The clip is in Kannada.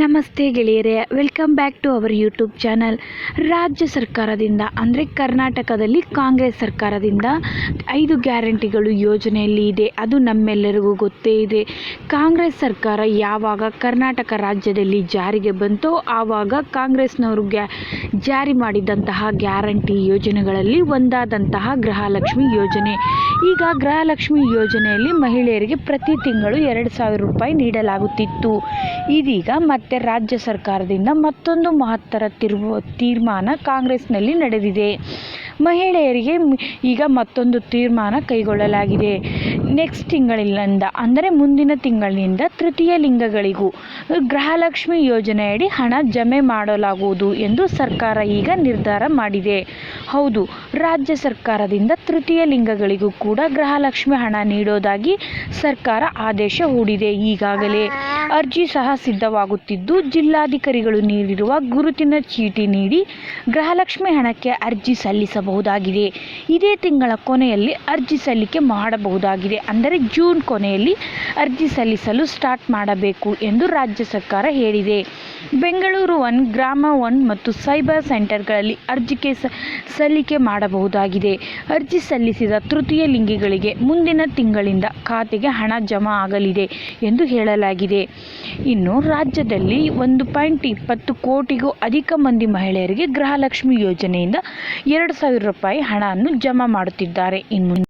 ನಮಸ್ತೆ ಗೆಳೆಯರೇ welcome back to our YouTube channel ರಾಜ್ಯ ಸರ್ಕಾರದಿಂದ, ಅಂದರೆ ಕರ್ನಾಟಕದಲ್ಲಿ ಕಾಂಗ್ರೆಸ್ ಸರ್ಕಾರದಿಂದ ಐದು ಗ್ಯಾರಂಟಿಗಳು ಯೋಜನೆಯಲ್ಲಿ ಇದೆ. ಅದು ನಮ್ಮೆಲ್ಲರಿಗೂ ಗೊತ್ತೇ ಇದೆ. ಕಾಂಗ್ರೆಸ್ ಸರ್ಕಾರ ಯಾವಾಗ ಕರ್ನಾಟಕ ರಾಜ್ಯದಲ್ಲಿ ಜಾರಿಗೆ ಬಂತೋ ಆವಾಗ ಕಾಂಗ್ರೆಸ್ನವರು ಗ್ಯಾ, ಜಾರಿ ಮಾಡಿದಂತಹ ಗ್ಯಾರಂಟಿ ಯೋಜನೆಗಳಲ್ಲಿ ಒಂದಾದಂತಹ ಗೃಹಲಕ್ಷ್ಮಿ ಯೋಜನೆ. ಈಗ ಗೃಹಲಕ್ಷ್ಮಿ ಯೋಜನೆಯಲ್ಲಿ ಮಹಿಳೆಯರಿಗೆ ಪ್ರತಿ ತಿಂಗಳು ಎರಡು ಸಾವಿರ ರೂಪಾಯಿ ನೀಡಲಾಗುತ್ತಿತ್ತು. ಇದೀಗ ಮತ್ತೆ ರಾಜ್ಯ ಸರ್ಕಾರದಿಂದ ಮತ್ತೊಂದು ಮಹತ್ತರ ತಿರ್ವು ತೀರ್ಮಾನ ಕಾಂಗ್ರೆಸ್ನಲ್ಲಿ ನಡೆದಿದೆ. ಮಹಿಳೆಯರಿಗೆ ಈಗ ಮತ್ತೊಂದು ತೀರ್ಮಾನ ಕೈಗೊಳ್ಳಲಾಗಿದೆ. ನೆಕ್ಸ್ಟ್ ತಿಂಗಳಿಂದ ಅಂದರೆ ಮುಂದಿನ ತಿಂಗಳಿನಿಂದ ತೃತೀಯ ಲಿಂಗಗಳಿಗೂ ಗೃಹಲಕ್ಷ್ಮಿ ಯೋಜನೆಯಡಿ ಹಣ ಜಮೆ ಮಾಡಲಾಗುವುದು ಎಂದು ಸರ್ಕಾರ ಈಗ ನಿರ್ಧಾರ ಮಾಡಿದೆ. ಹೌದು ರಾಜ್ಯ ಸರ್ಕಾರದಿಂದ ತೃತೀಯ ಲಿಂಗಗಳಿಗೂ ಕೂಡ ಗೃಹಲಕ್ಷ್ಮಿ ಹಣ ನೀಡೋದಾಗಿ ಸರ್ಕಾರ ಆದೇಶ ಹೂಡಿದೆ. ಈಗಾಗಲೇ ಅರ್ಜಿ ಸಹ ಸಿದ್ಧವಾಗುತ್ತಿದ್ದು, ಜಿಲ್ಲಾಧಿಕಾರಿಗಳು ನೀಡಿರುವ ಗುರುತಿನ ಚೀಟಿ ನೀಡಿ ಗೃಹಲಕ್ಷ್ಮಿ ಹಣಕ್ಕೆ ಅರ್ಜಿ ಸಲ್ಲಿಸಬಹುದಾಗಿದೆ. ಇದೇ ತಿಂಗಳ ಕೊನೆಯಲ್ಲಿ ಅರ್ಜಿ ಸಲ್ಲಿಕೆ ಮಾಡಬಹುದಾಗಿದೆ. ಅಂದರೆ ಜೂನ್ ಕೊನೆಯಲ್ಲಿ ಅರ್ಜಿ ಸಲ್ಲಿಸಲು ಸ್ಟಾರ್ಟ್ ಮಾಡಬೇಕು ಎಂದು ರಾಜ್ಯ ಸರ್ಕಾರ ಹೇಳಿದೆ. ಬೆಂಗಳೂರು ಒನ್, ಗ್ರಾಮ ಒನ್ ಮತ್ತು ಸೈಬರ್ ಸೆಂಟರ್ಗಳಲ್ಲಿ ಅರ್ಜಿಗೆ ಸಲ್ಲಿಕೆ ಸಲ್ಲಿಕೆ ಮಾಡಬಹುದಾಗಿದೆ. ಅರ್ಜಿ ಸಲ್ಲಿಸಿದ ತೃತೀಯ ಲಿಂಗಿಗಳಿಗೆ ಮುಂದಿನ ತಿಂಗಳಿಂದ ಖಾತೆಗೆ ಹಣ ಜಮಾ ಆಗಲಿದೆ ಎಂದು ಹೇಳಲಾಗಿದೆ. ಇನ್ನು ರಾಜ್ಯದಲ್ಲಿ ಒಂದು ಪಾಯಿಂಟ್ ಇಪ್ಪತ್ತು ಕೋಟಿಗೂ ಅಧಿಕ ಮಂದಿ ಮಹಿಳೆಯರಿಗೆ ಗೃಹಲಕ್ಷ್ಮಿ ಯೋಜನೆಯಿಂದ ಎರಡು ಸಾವಿರ ರೂಪಾಯಿ ಹಣವನ್ನು ಜಮಾ ಮಾಡುತ್ತಿದ್ದಾರೆ. ಇನ್ನು